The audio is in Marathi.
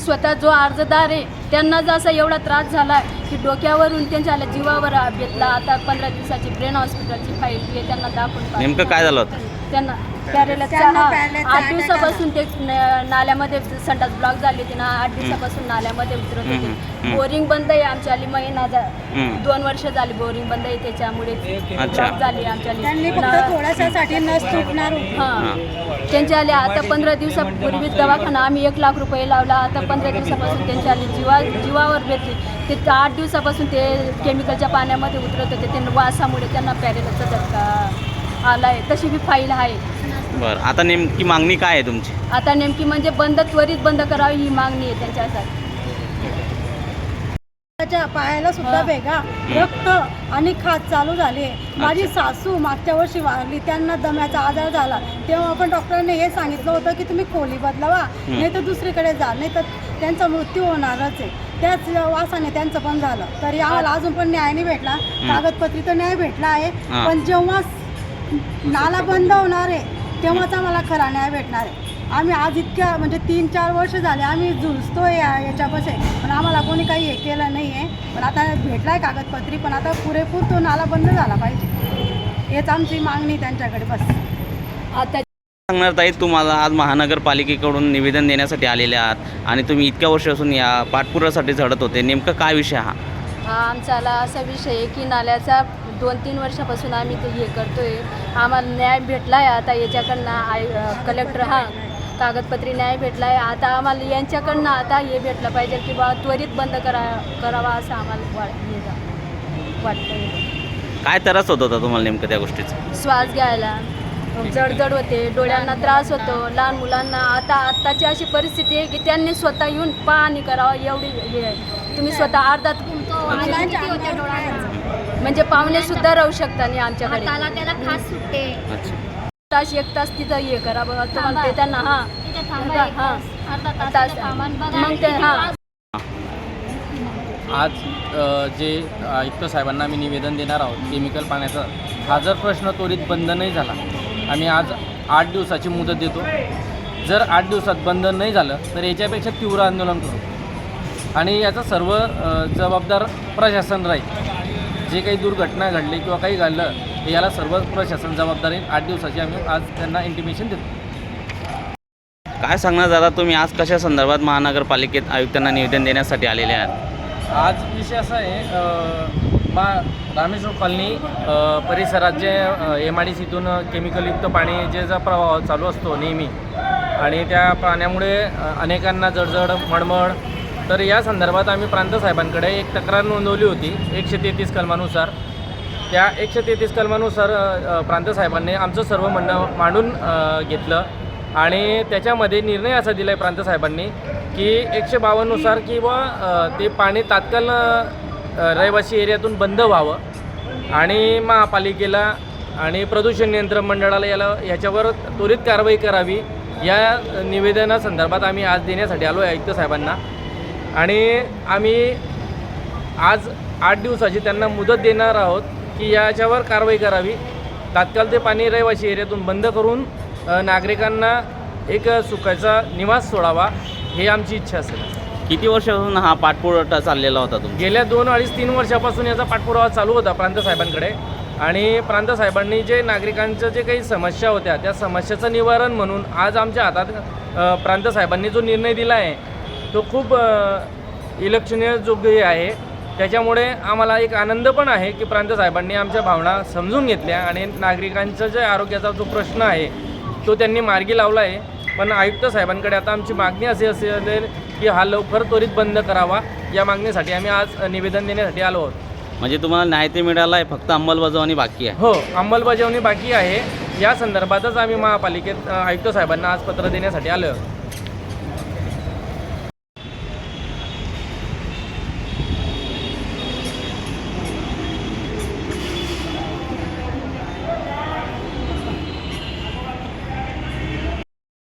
स्वतः जो अर्जदार आहे त्यांना जसा एवढा त्रास झाला की डोक्यावरून त्यांच्या जीवावर बेतला आता पंधरा दिवसाची ब्रेन हॉस्पिटलची फाईल आहे त्यांना दाखवून नेमकं काय झालं होतं? त्यांना पॅरेलाचा आठ दिवसापासून ते नाल्यामध्ये संडास ब्लॉक झाली होती ना आठ दिवसापासून नाल्यामध्ये उतरत होते. बोरिंग बंद आहे आमच्या आली महिना. दोन वर्ष झाली बोरिंग बंद आहे त्याच्यामुळे. ब्लॉक झाली आमच्या आली. हां. त्यांच्या आले आता पंधरा दिवसापूर्वी दवाखाना आम्ही एक लाख रुपये लावला आता पंधरा दिवसापासून त्यांच्या आले जीवा जीवावर बेतली ते आठ दिवसापासून ते केमिकलच्या पाण्यामध्ये उतरत होते ते वासामुळे त्यांना पॅरेलाचा झटका आलाय. तशी बी फाईल आहे. बरं आता नेमकी मागणी काय आहे तुमची? आता नेमकी म्हणजे बंद त्वरित बंद करावी ही मागणी आहे त्यांच्यासाठी. त्याच्या पायाला सुद्धा. भेगा रक्त आणि खाज चालू झाली माझी सासू मागच्या वर्षी वारली त्यांना दम्याचा आजार झाला. तेव्हा पण डॉक्टरांनी हे सांगितलं होतं की तुम्ही खोली बदलावा नाही तर दुसरीकडे जा नाही तर त्यांचा मृत्यू होणारच आहे. त्याच वासाने त्यांचं पण झालं. तरी आम्हाला अजून पण न्याय नाही भेटला कागदपत्री तर न्याय भेटला आहे. पण जेव्हा नाला बंद होणार आहे तेव्हाच आम्हाला खरा न्याय भेटणार आहे. आम्ही आज इतक्या म्हणजे तीन चार वर्ष झाले आम्ही झुलतोय या याच्यापाशी. पण आम्हाला कोणी काही हे केलं नाही आहे पण आता भेटला आहे कागदपत्री पण आता पुरेपूर तो नाला बंद झाला पाहिजे. हेच आमची मागणी त्यांच्याकडे बस. आता सांगणार ताई तुम्हाला आज महानगरपालिकेकडून निवेदन देण्यासाठी आलेले आहात आणि तुम्ही इतक्या वर्षापासून या पाठपुरासाठी झडत होते. नेमकं काय विषय हा? हा आमचाला असा विषय आहे की नाल्याचा दोन तीन वर्षापासून आम्ही ते हे करतोय. आम्हाला न्याय भेटला आहे आता याच्याकडनं आय कलेक्टर हा कागदपत्री न्याय भेटला आहे आता आम्हाला यांच्याकडनं आता हे भेटलं पाहिजे की बा त्वरित बंद करा करावा असं आम्हाला वा हे जा- वाटतं काय त्रास होत होता तुम्हाला नेमकं त्या गोष्टीचा? श्वास घ्यायला जडजड होते डोळ्यांना त्रास होतो लहान मुलांना आता आत्ताची अशी परिस्थिती आहे की त्यांनी स्वतः येऊन पाहणी करावं एवढी हे आहे. तुम्ही स्वतः अर्धा म्हणजे पाहुणे सुद्धा राहू शकता नाही आमच्याकडे. हाताला त्याला खास सुटते. अच्छा. तास एक तास तिथं हे करा बघा तुम्हाला ते त्यांना हां. तिथे थांबा एक हां. तास, अर्धा तास तास. तिथे थांबा आणि बघा मग ते किती हां. त्रास आज अ, जे आयुक्त साहेबांना आम्ही निवेदन देणार आहोत केमिकल पाण्याचा हा जर प्रश्न त्वरित बंद नाही झाला आम्ही आज आठ दिवसाची मुदत देतो. जर आठ दिवसात बंद नाही झालं तर याच्यापेक्षा तीव्र आंदोलन करू. आणि याचा सर्व जबाबदार प्रशासन राहील. जे काही दुर्घटना घडली किंवा काही घडलं तर याला सर्व प्रशासन जबाबदार आठ दिवसाची आम्ही आज त्यांना इंटिमेशन देतो. काय सांगणार दादा तुम्ही? आज कशा संदर्भात महानगरपालिकेत आयुक्तांना निवेदन देण्यासाठी आलेले आहात? आज विषय असा आहे मा रामेश्वर कॉलनी परिसरात जे एम आय डी सीतून केमिकलयुक्त पाणी जे जा प्रवाह चालू असतो नेहमी आणि त्या पाण्यामुळे अनेकांना जडजड मळमळ तर या संदर्भात आम्ही प्रांत साहेबांकडे एक तक्रार नोंदवली होती एकशे तेहतीस कलमानुसार. त्या एकशे तेहतीस कलमानुसार प्रांतसाहेबांनी प्रांत साहेबांनी आमचं सर्व म्हणणं मांडून घेतलं आणि त्याच्यामध्ये निर्णय असा दिला आहे प्रांत साहेबांनी की एकशे बावन्ननुसार किंवा ते पाणी तात्काळ रहिवासी एरियातून बंद व्हावं आणि महापालिकेला आणि प्रदूषण नियंत्रण मंडळाला याला याच्यावर त्वरित कारवाई करावी या निवेदनासंदर्भात आम्ही आज देण्यासाठी आलो आहे आयुक्त साहेबांना. आणि आम्ही आज आठ दिवसाची त्यांना मुदत देणार आहोत की याच्यावर कारवाई करावी. तात्काळ ते पाणी रहिवासी एरियातून बंद करून नागरिकांना एक सुखाचा निवास सोडावा हे आमची इच्छा असेल. किती वर्षापासून हा पाठपुरवठा चाललेला होता तुमचा? गेल्या दोन अडीच तीन वर्षापासून याचा पाठपुरावा चालू होता प्रांत साहेबांकडे. आणि प्रांत साहेबांनी जे नागरिकांच्या जे काही समस्या होत्या त्या समस्याचं निवारण म्हणून आज आमच्या हातात अ, प्रांत साहेबांनी जो निर्णय दिला आहे तो खूप अ, इलक्षणीय योग्य आहे. त्याच्यामुळे आम्हाला एक आनंद पण आहे की प्रांत साहेबांनी आमच्या भावना समजून घेतल्या आणि नागरिकांचा जे आरोग्याचा जो प्रश्न आहे तो त्यांनी मार्गी लावला आहे. पण आयुक्त साहेबांकडे आता आमची मागणी अशी असेल की हा लवकर त्वरित बंद करावा या मागणीसाठी आम्ही आज निवेदन देण्यासाठी आलो आहोत. म्हणजे तुम्हाला न्याय ते मिळाला आहे फक्त अंमलबजावणी बाकी आहे. हो अंमलबजावणी बाकी आहे. या संदर्भातच आम्ही महापालिकेत आयुक्त साहेबांना आज पत्र देण्यासाठी आलो आहोत.